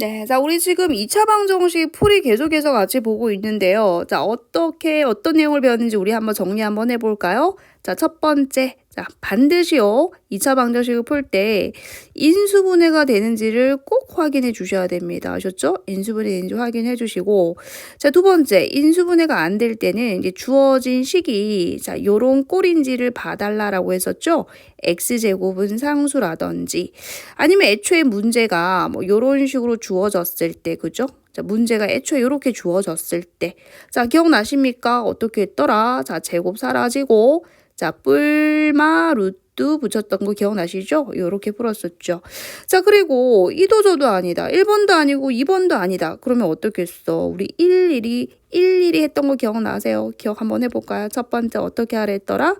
네, 자, 우리 지금 2차 방정식 풀이 계속해서 같이 보고 있는데요. 자, 어떻게, 어떤 내용을 배웠는지 우리 한번 정리 한번 해볼까요? 자, 첫 번째. 자, 반드시요. 2차 방정식을 풀 때 인수분해가 되는지를 꼭 확인해 주셔야 됩니다. 아셨죠? 인수분해 되는지 확인해 주시고. 자, 두 번째. 인수분해가 안 될 때는 이제 주어진 식이 자, 요런 꼴인지를 봐달라라고 했었죠? x제곱은 상수라든지 아니면 애초에 문제가 뭐 요런 식으로 주어졌을 때, 그죠? 자, 문제가 애초에 이렇게 주어졌을 때. 자, 기억나십니까? 어떻게 했더라? 자, 제곱 사라지고, 자, 뿔마 루트 붙였던 거 기억나시죠? 요렇게 풀었었죠. 자, 그리고 이도 저도 아니다. 1번도 아니고 2번도 아니다. 그러면 어떻게 했어? 우리 일일이 일일이 했던 거 기억나세요? 기억 한번 해볼까요? 첫 번째 어떻게 하라 했더라?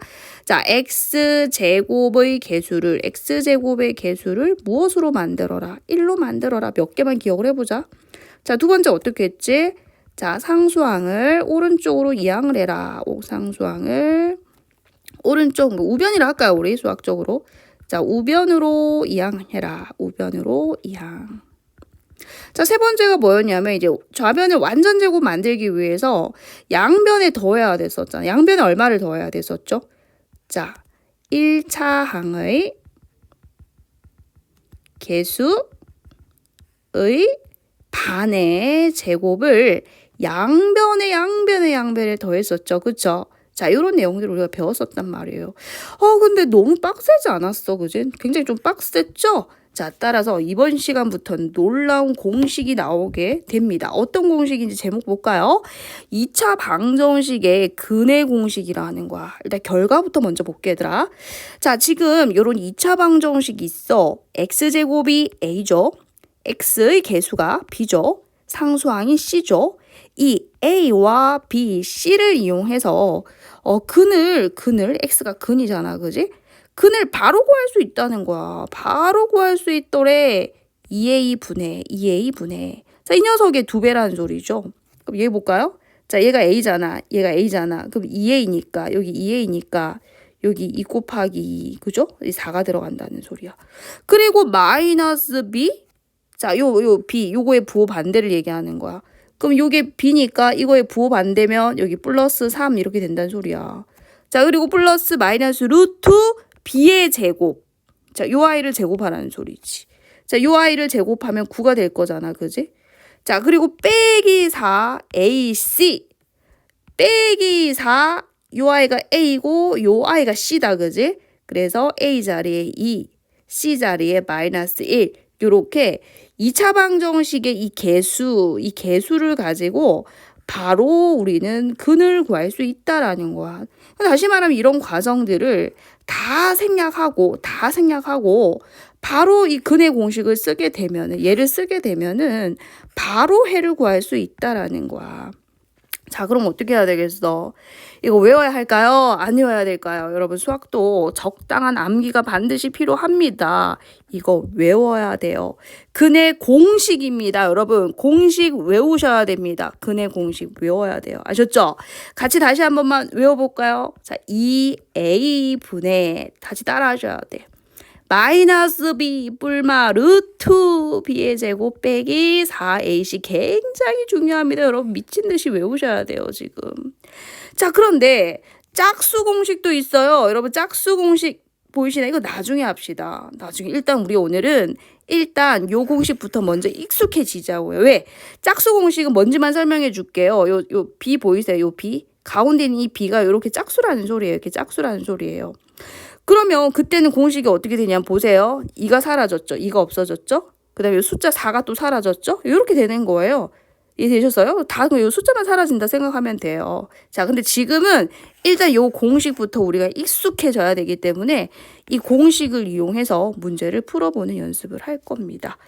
자, x제곱의 개수를, x제곱의 개수를 무엇으로 만들어라? 1로 만들어라. 몇 개만 기억을 해보자. 자, 두 번째 어떻게 했지? 자, 상수항을 오른쪽으로 이항을 해라. 오, 상수항을 오른쪽 뭐 우변이라 할까요? 우리 수학적으로. 자, 우변으로 이항해라. 우변으로 이항. 자, 세 번째가 뭐였냐면 이제 좌변을 완전 제곱 만들기 위해서 양변에 더해야 됐었잖아. 양변에 얼마를 더해야 됐었죠? 자, 1차 항의 개수의 반의 제곱을 양변에 양변에 양변에 더했었죠. 그쵸? 자, 이런 내용들을 우리가 배웠었단 말이에요. 어, 근데 너무 빡세지 않았어. 그지? 굉장히 좀 빡셌죠? 자, 따라서 이번 시간부터는 놀라운 공식이 나오게 됩니다. 어떤 공식인지 제목 볼까요? 2차 방정식의 근해 공식이라는 거야. 일단 결과부터 먼저 볼게, 얘들아. 자, 지금 요런 2차 방정식이 있어. x제곱이 a죠. x의 개수가 b죠. 상수항이 c죠. 이 a와 b, c를 이용해서 어 근을 근을 x가 근이잖아. 그지? 근을 바로 구할 수 있다는 거야. 바로 구할 수 있더래. 2a 분의 2a 분의. 자, 이 녀석의 두 배라는 소리죠. 그럼 얘 볼까요? 자, 얘가 a잖아. 얘가 a잖아. 그럼 2a니까 여기 2a니까 여기 2 곱하기 2, 그죠? 이 4가 들어간다는 소리야. 그리고 마이너스 b 자, 요, 요 b, 요거의 부호 반대를 얘기하는 거야. 그럼 요게 b니까 이거의 부호 반대면 여기 플러스 3 이렇게 된다는 소리야. 자, 그리고 플러스 마이너스 루트 b의 제곱. 자, 요 아이를 제곱하라는 소리지. 자, 요 아이를 제곱하면 9가 될 거잖아. 그지? 자, 그리고 빼기 4 ac. 빼기 4, 요 아이가 a고 요 아이가 c다. 그지? 그래서 a 자리에 2, c 자리에 마이너스 1. 요렇게 2차 방정식의 이 개수, 이 개수를 가지고 바로 우리는 근을 구할 수 있다라는 거야. 다시 말하면 이런 과정들을 다 생략하고 다 생략하고 바로 이 근의 공식을 쓰게 되면은 얘를 쓰게 되면은 바로 해를 구할 수 있다라는 거야. 자, 그럼 어떻게 해야 되겠어? 이거 외워야 할까요? 안 외워야 될까요? 여러분, 수학도 적당한 암기가 반드시 필요합니다. 이거 외워야 돼요. 근의 공식입니다. 여러분, 공식 외우셔야 됩니다. 근의 공식 외워야 돼요. 아셨죠? 같이 다시 한 번만 외워볼까요? 자, 2a 분의, 다시 따라 하셔야 돼요. 마이너스 b 뿔마 루트 b의 제곱 빼기 4ac 굉장히 중요합니다. 여러분 미친 듯이 외우셔야 돼요, 지금. 자, 그런데 짝수 공식도 있어요. 여러분 짝수 공식 보이시나요? 이거 나중에 합시다. 나중에 일단 우리 오늘은 일단 요 공식부터 먼저 익숙해지자고요. 왜? 짝수 공식은 뭔지만 설명해 줄게요. 요 요 b 보이세요? 요 b 가운데 있는 이 b가 이렇게 짝수라는 소리예요. 이렇게 짝수라는 소리예요. 그러면 그때는 공식이 어떻게 되냐면 보세요. 2가 사라졌죠. 2가 없어졌죠. 그 다음에 숫자 4가 또 사라졌죠. 이렇게 되는 거예요. 이해되셨어요? 다이 숫자만 사라진다 생각하면 돼요. 자, 근데 지금은 일단 요 공식부터 우리가 익숙해져야 되기 때문에 이 공식을 이용해서 문제를 풀어보는 연습을 할 겁니다.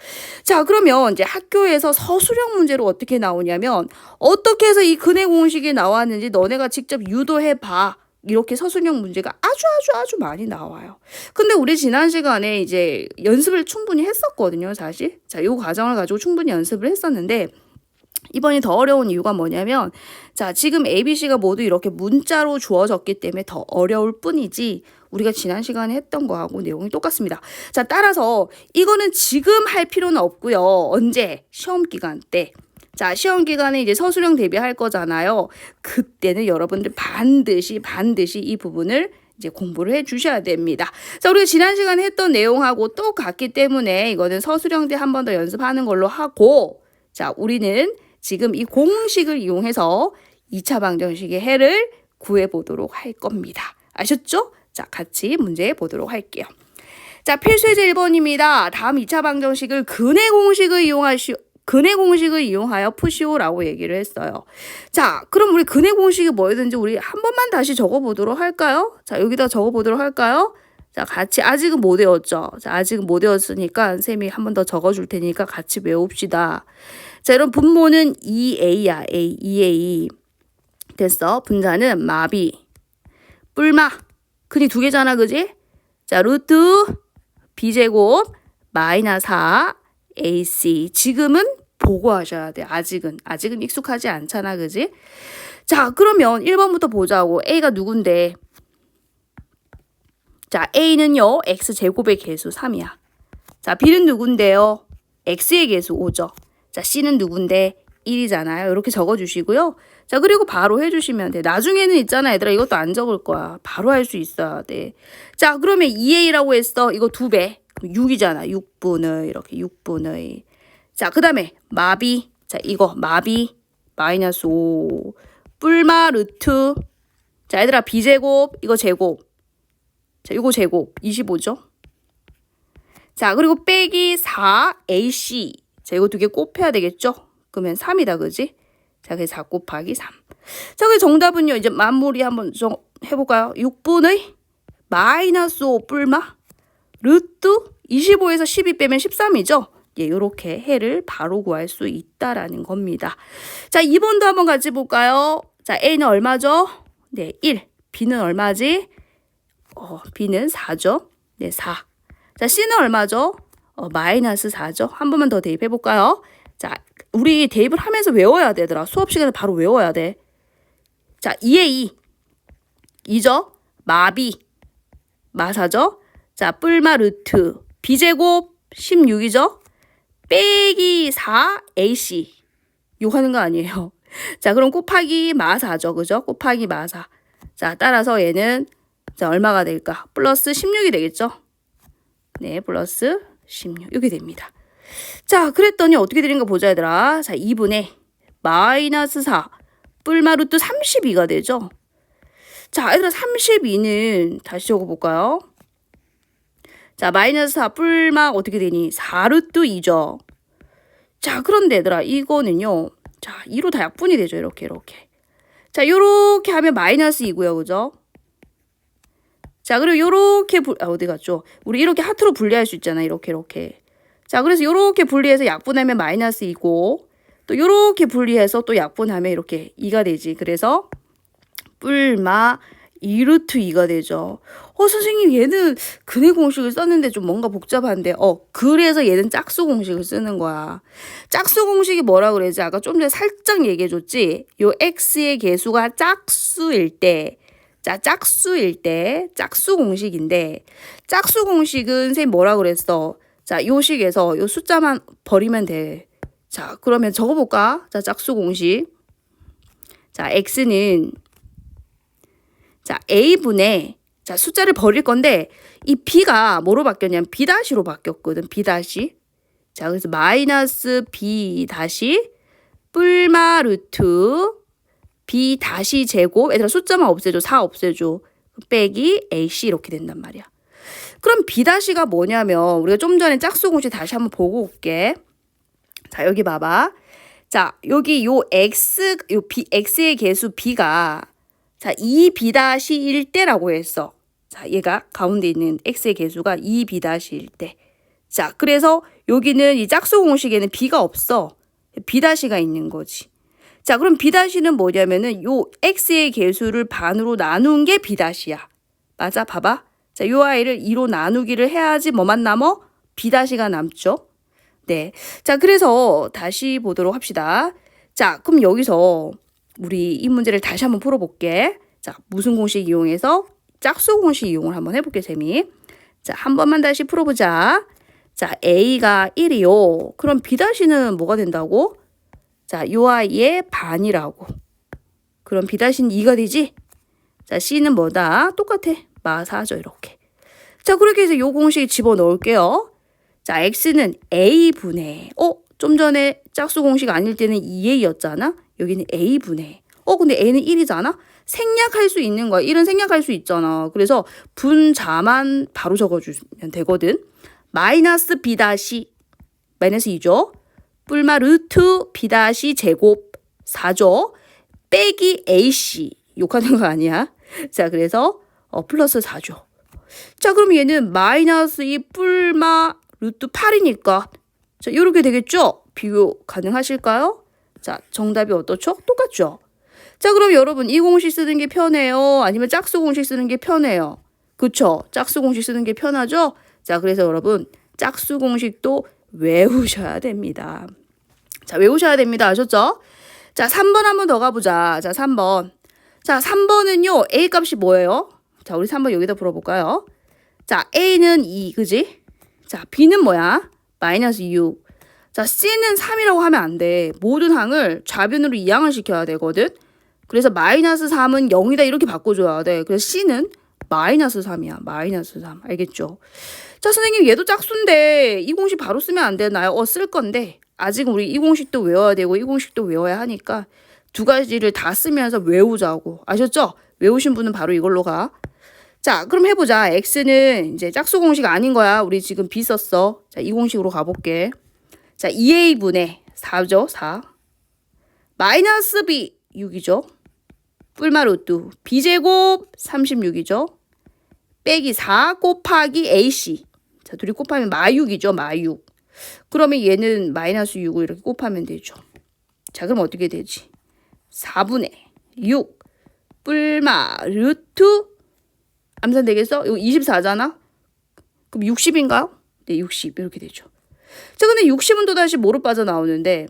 자, 그러면 이제 학교에서 서술형 문제로 어떻게 나오냐면 어떻게 해서 이 근해 공식이 나왔는지 너네가 직접 유도해 봐. 이렇게 서술형 문제가 아주 아주 아주 많이 나와요. 근데 우리 지난 시간에 이제 연습을 충분히 했었거든요, 사실. 자, 요 과정을 가지고 충분히 연습을 했었는데 이번이 더 어려운 이유가 뭐냐면 자, 지금 ABC가 모두 이렇게 문자로 주어졌기 때문에 더 어려울 뿐이지 우리가 지난 시간에 했던 거하고 내용이 똑같습니다. 자, 따라서 이거는 지금 할 필요는 없고요. 언제? 시험 기간 때. 자, 시험 기간에 이제 서술형 대비할 거잖아요. 그때는 여러분들 반드시 반드시 이 부분을 이제 공부를 해 주셔야 됩니다. 자, 우리가 지난 시간에 했던 내용하고 똑같기 때문에 이거는 서술형 때한번 더 연습하는 걸로 하고 자, 우리는 지금 이 공식을 이용해서 2차 방정식의 해를 구해 보도록 할 겁니다. 아셨죠? 자, 같이 문제 보도록 할게요. 자, 필수예제 1번입니다. 다음 2차 방정식을 근의 공식을 이용하시 근의 공식을 이용하여 푸시오라고 얘기를 했어요. 자, 그럼 우리 근의 공식이 뭐였는지 우리 한 번만 다시 적어 보도록 할까요? 자, 여기다 적어 보도록 할까요? 자, 같이 아직은 못 외웠죠. 자, 아직은 못 외웠으니까 쌤이 한 번 더 적어 줄 테니까 같이 외웁시다. 자, 이런 분모는 2a야. a, 2a. 됐어. 분자는 마비. 뿔마. 근이 두 개잖아, 그지? 자, 루트 b제곱 마이너스 4 ac. 지금은 보고 하셔야 돼. 아직은. 아직은 익숙하지 않잖아, 그지? 자, 그러면 1번부터 보자고. a가 누군데? 자, a는요, x제곱의 개수 3이야. 자, b는 누군데요? x의 개수 5죠. 자, c는 누군데? 1이잖아요. 이렇게 적어주시고요. 자, 그리고 바로 해주시면 돼. 나중에는 있잖아, 얘들아. 이것도 안 적을 거야. 바로 할 수 있어야 돼. 자, 그러면 2a라고 했어. 이거 2배. 6이잖아. 6분의. 이렇게 6분의. 자, 그 다음에 마비. 자, 이거 마비. 마이너스 5. 뿔마 루트. 자, 얘들아. b제곱. 이거 제곱. 자, 이거 제곱. 25죠? 자, 그리고 빼기 4ac. 자, 이거 두 개 곱해야 되겠죠? 그러면 3이다, 그지? 자, 그래서 4 곱하기 3. 자, 그 정답은요, 이제 마무리 한번 좀 해볼까요? 6분의 마이너스 5 뿔마 루트 25에서 12 빼면 13이죠? 예, 요렇게 해를 바로 구할 수 있다라는 겁니다. 자, 2번도 한번 같이 볼까요? 자, A는 얼마죠? 네, 1. B는 얼마지? 어, B는 4죠? 네, 4. 자, C는 얼마죠? 어, 마이너스 4죠? 한 번만 더 대입해 볼까요? 자, 우리 대입을 하면서 외워야 되더라. 수업 시간에 바로 외워야 돼. 자, 2에 2. 2죠? 마비. 마사죠? 자, 뿔마 루트. B제곱 16이죠? 빼기 4 AC. 욕 하는 거 아니에요. 자, 그럼 곱하기 마사죠. 그죠? 곱하기 마사. 자, 따라서 얘는 자, 얼마가 될까? 플러스 16이 되겠죠? 네, 플러스 16. 이렇게 됩니다. 자, 그랬더니 어떻게 되는가 보자, 얘들아. 자, 2분의 마이너스 4. 뿔마 루트 32가 되죠? 자, 얘들아, 32는 다시 적어볼까요? 자, 마이너스 4 뿔마 어떻게 되니? 4루트 2죠. 자, 그런데 얘들아, 이거는요. 자, 2로 다 약분이 되죠. 이렇게, 이렇게. 자, 요렇게 하면 마이너스 2고요. 그죠? 자, 그리고 요렇게, 부, 아, 어디 갔죠? 우리 이렇게 하트로 분리할 수 있잖아. 이렇게, 이렇게. 자, 그래서 요렇게 분리해서 약분하면 마이너스 2고, 또 요렇게 분리해서 또 약분하면 이렇게 2가 되지. 그래서, 뿔마 2루트 2가 되죠. 어, 선생님, 얘는 근의 공식을 썼는데 좀 뭔가 복잡한데, 어, 그래서 얘는 짝수 공식을 쓰는 거야. 짝수 공식이 뭐라 그러지? 아까 좀 전에 살짝 얘기해줬지? 요 x의 개수가 짝수일 때, 자, 짝수일 때, 짝수 공식인데, 짝수 공식은 선생님 뭐라 그랬어? 자, 요 식에서 요 숫자만 버리면 돼. 자, 그러면 적어볼까? 자, 짝수 공식. 자, x는 자, a분의 자, 숫자를 버릴 건데 이 b가 뭐로 바뀌었냐면 b 다시로 바뀌었거든. b 다시. 자, 그래서 마이너스 b 다시 뿔마 루트 b 다시 제곱 얘들아 숫자만 없애줘. 4 없애줘. 빼기 ac 이렇게 된단 말이야. 그럼 b 다시가 뭐냐면 우리가 좀 전에 짝수 공식 다시 한번 보고 올게. 자, 여기 봐봐. 자, 여기 요 x 요 b x의 개수 b가 자, 2b-1 때라고 했어. 자, 얘가 가운데 있는 x의 개수가 2b-1 때. 자, 그래서 여기는 이 짝수 공식에는 b가 없어. b-가 있는 거지. 자, 그럼 b-는 뭐냐면은 요 x의 개수를 반으로 나눈 게 b-야. 맞아? 봐봐. 자, 요 아이를 2로 나누기를 해야지 뭐만 남어? b-가 남죠. 네. 자, 그래서 다시 보도록 합시다. 자, 그럼 여기서 우리 이 문제를 다시 한번 풀어볼게. 자, 무슨 공식 이용해서 짝수 공식 이용을 한번 해볼게 쌤이. 자, 한 번만 다시 풀어보자. 자, A가 1이요. 그럼 B-는 뭐가 된다고? 자, 요 아이의 반이라고. 그럼 B-는 2가 되지? 자, C는 뭐다? 똑같아. 마사죠, 이렇게. 자, 그렇게 해서 요 공식 집어넣을게요. 자, X는 A분의, 어? 좀 전에 짝수 공식 아닐 때는 2A였잖아? 여기는 A분의. 어, 근데 A는 1이잖아? 생략할 수 있는 거야. 1은 생략할 수 있잖아. 그래서 분자만 바로 적어주면 되거든. 마이너스 B 다시, 마이너스 2죠? 뿔마 루트 B 다시 제곱 4죠? 빼기 AC. 욕하는 거 아니야? 자, 그래서 어, 플러스 4죠. 자, 그럼 얘는 마이너스 2 뿔마 루트 8이니까 자, 이렇게 되겠죠? 비교 가능하실까요? 자, 정답이 어떻죠? 똑같죠? 자, 그럼 여러분 이 공식 쓰는 게 편해요? 아니면 짝수 공식 쓰는 게 편해요? 그쵸? 짝수 공식 쓰는 게 편하죠? 자, 그래서 여러분 짝수 공식도 외우셔야 됩니다. 자, 외우셔야 됩니다. 아셨죠? 자, 3번 한번 더 가보자. 자, 3번. 자, 3번은요, A 값이 뭐예요? 자, 우리 3번 여기다 풀어볼까요? 자, A는 2, 그지? 자, B는 뭐야? 마이너스 6. 자, C는 3이라고 하면 안 돼. 모든 항을 좌변으로 이항을 시켜야 되거든. 그래서 마이너스 3은 0이다 이렇게 바꿔줘야 돼. 그래서 C는 마이너스 3이야. 마이너스 3. 알겠죠? 자, 선생님 얘도 짝수인데 이 공식 바로 쓰면 안 되나요? 어, 쓸 건데 아직 우리 이 공식도 외워야 되고 이 공식도 외워야 하니까 두 가지를 다 쓰면서 외우자고. 아셨죠? 외우신 분은 바로 이걸로 가. 자, 그럼 해보자. x는 이제 짝수 공식 아닌 거야. 우리 지금 b 썼어. 자, 이 공식으로 가볼게. 자, 2a분의 4죠. 4. 마이너스 b 6이죠. 뿔마 루트 b제곱 36이죠. 빼기 4 곱하기 ac. 자, 둘이 곱하면 마6이죠. 마6. 그러면 얘는 마이너스 6을 이렇게 곱하면 되죠. 자, 그럼 어떻게 되지? 4분의 6 뿔마 루트 암산 되겠어? 이거 24잖아? 그럼 60인가요? 네, 60 이렇게 되죠. 자, 근데 60은 또다시 뭐로 빠져나오는데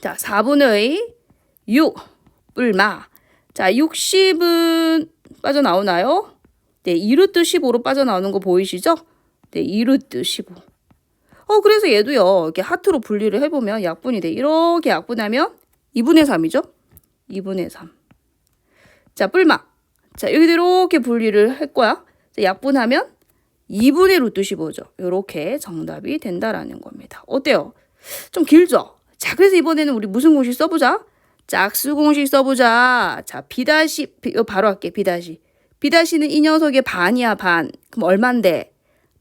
자, 4분의 6 뿔마 자, 60은 빠져나오나요? 네, 2루트 15로 빠져나오는 거 보이시죠? 네, 2루트 15. 어, 그래서 얘도요, 이렇게 하트로 분리를 해보면 약분이 돼. 이렇게 약분하면 2분의 3이죠? 2분의 3. 자, 뿔마. 자, 여기도 이렇게 분리를 할 거야. 자, 약분하면 2분의 루트 15죠. 이렇게 정답이 된다라는 겁니다. 어때요? 좀 길죠? 자, 그래서 이번에는 우리 무슨 공식 써보자? 짝수 공식 써보자. 자, B 다시, B, 바로 할게, B 다시. B 다시는 이 녀석의 반이야, 반. 그럼 얼만데?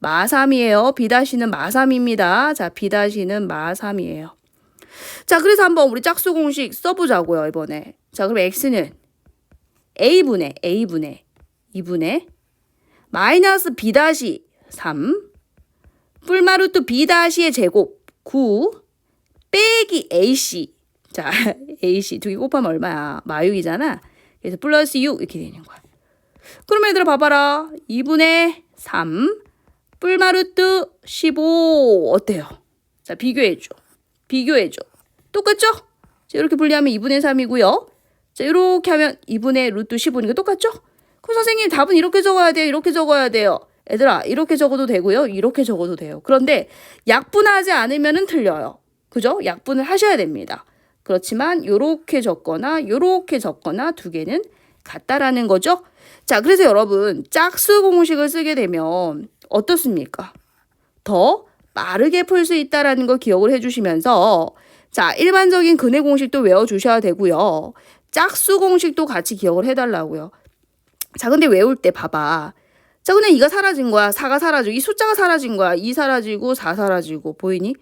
마3이에요. B 다시는 마3입니다. 자, B 다시는 마3이에요. 자, 그래서 한번 우리 짝수 공식 써보자고요, 이번에. 자, 그럼 X는 A분의, A분의, 2분의, 마이너스 B 다시 3, 뿔마루트 B 다시의 제곱 9, 빼기 AC. 자, AC 두 개 곱하면 얼마야? 마육이잖아. 그래서 플러스 6 이렇게 되는 거야. 그럼 얘들아 봐봐라. 2분의 3, 뿔마루트 15 어때요? 자, 비교해줘. 비교해줘. 똑같죠? 자, 이렇게 분리하면 2분의 3이고요. 자, 이렇게 하면 2분의 루트 15니까 똑같죠? 그럼 선생님 답은 이렇게 적어야 돼요. 이렇게 적어야 돼요. 얘들아, 이렇게 적어도 되고요. 이렇게 적어도 돼요. 그런데 약분하지 않으면 틀려요. 그죠? 약분을 하셔야 됩니다. 그렇지만 요렇게 적거나 요렇게 적거나 두 개는 같다라는 거죠. 자, 그래서 여러분 짝수 공식을 쓰게 되면 어떻습니까? 더 빠르게 풀 수 있다라는 거 기억을 해주시면서 자, 일반적인 근해 공식도 외워주셔야 되고요. 짝수 공식도 같이 기억을 해달라고요. 자, 근데 외울 때 봐봐. 자, 근데 2가 사라진 거야. 4가 사라지고, 이 숫자가 사라진 거야. 2 사라지고, 4 사라지고, 보이니?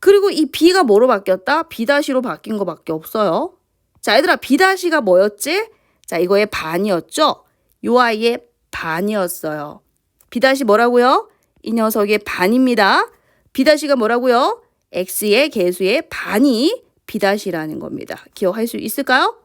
그리고 이 B가 뭐로 바뀌었다? B-로 바뀐 거 밖에 없어요. 자, 얘들아, B-가 뭐였지? 자, 이거의 반이었죠? 요 아이의 반이었어요. B- 뭐라고요? 이 녀석의 반입니다. B-가 뭐라고요? X의 개수의 반이 B-라는 겁니다. 기억할 수 있을까요?